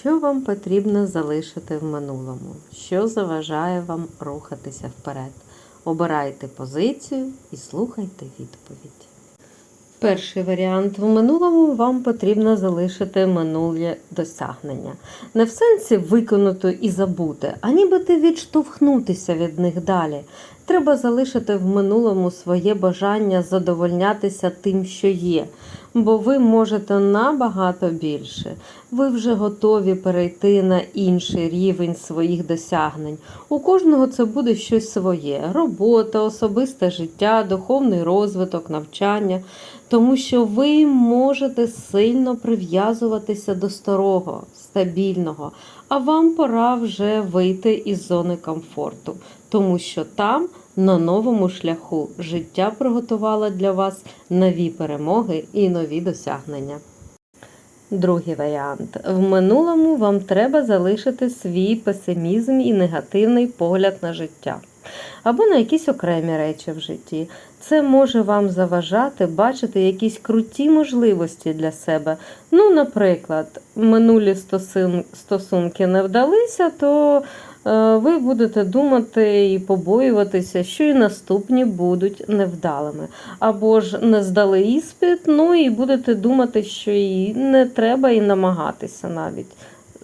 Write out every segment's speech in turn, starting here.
Що вам потрібно залишити в минулому? Що заважає вам рухатися вперед? Обирайте позицію і слухайте відповідь. Перший варіант в минулому вам потрібно залишити минулі досягнення. Не в сенсі виконати і забути, а нібито відштовхнутися від них далі. Треба залишити в минулому своє бажання задовольнятися тим, що є, бо ви можете набагато більше. Ви вже готові перейти на інший рівень своїх досягнень. У кожного це буде щось своє: робота, особисте життя, духовний розвиток, навчання, тому що ви можете сильно прив'язуватися до старого, стабільного, а вам пора вже вийти із зони комфорту, тому що там. На новому шляху життя приготувало для вас нові перемоги і нові досягнення. Другий варіант. В минулому вам треба залишити свій песимізм і негативний погляд на життя. Або на якісь окремі речі в житті. Це може вам заважати бачити якісь круті можливості для себе. Ну, наприклад, минулі стосунки не вдалися, то е, ви будете думати і побоюватися, що і наступні будуть невдалими. Або ж не здали іспит, ну і будете думати, що і не треба і намагатися навіть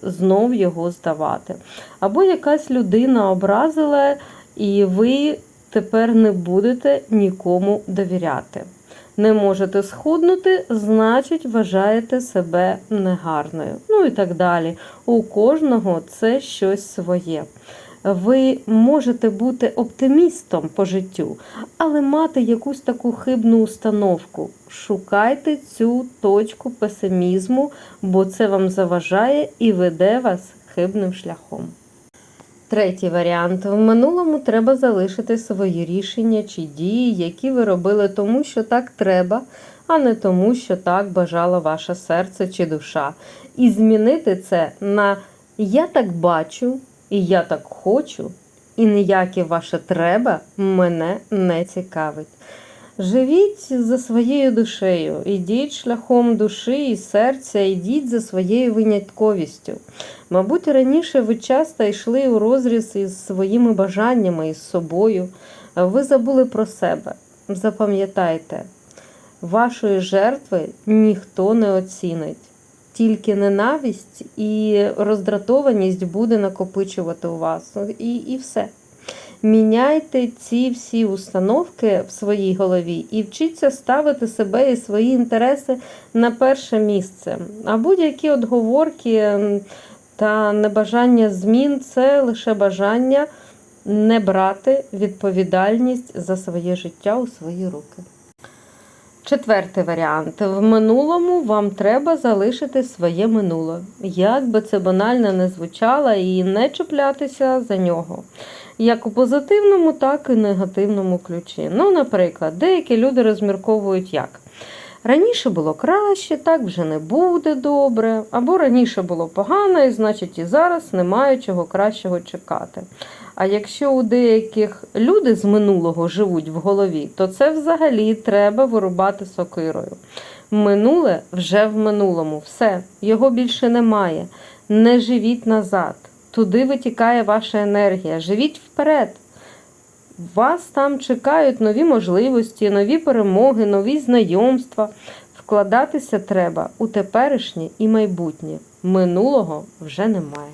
знов його здавати. Або якась людина образила, і ви тепер не будете нікому довіряти. Не можете схуднути, значить вважаєте себе негарною. Ну і так далі. У кожного це щось своє. Ви можете бути оптимістом по життю, але мати якусь таку хибну установку. Шукайте цю точку песимізму, бо це вам заважає і веде вас хибним шляхом. Третій варіант. В минулому треба залишити свої рішення чи дії, які ви робили тому, що так треба, а не тому, що так бажало ваше серце чи душа. І змінити це на я так бачу, і я так хочу, і ніяке ваше треба мене не цікавить. Живіть за своєю душею, ідіть шляхом душі і серця, ідіть за своєю винятковістю. Мабуть, раніше ви часто йшли у розріз із своїми бажаннями із собою. Ви забули про себе. Запам'ятайте, вашої жертви ніхто не оцінить. Тільки ненависть і роздратованість буде накопичувати у вас. І, і все. Міняйте ці всі установки в своїй голові і вчіться ставити себе і свої інтереси на перше місце. А будь-які отговорки та небажання змін це лише бажання не брати відповідальність за своє життя у свої руки. Четвертий варіант. В минулому вам треба залишити своє минуле. Як би це банально не звучало, і не чіплятися за нього. Як у позитивному, так і негативному ключі. Ну, наприклад, деякі люди розмірковують як. Раніше було краще, так вже не буде добре, або раніше було погано, і значить і зараз немає чого кращого чекати. А якщо у деяких люди з минулого живуть в голові, то це взагалі треба вирубати сокирою. Минуле вже в минулому, все, його більше немає. Не живіть назад. Туди витікає ваша енергія. Живіть вперед. Вас там чекають нові можливості, нові перемоги, нові знайомства. Вкладатися треба у теперішнє і майбутнє. Минулого вже немає.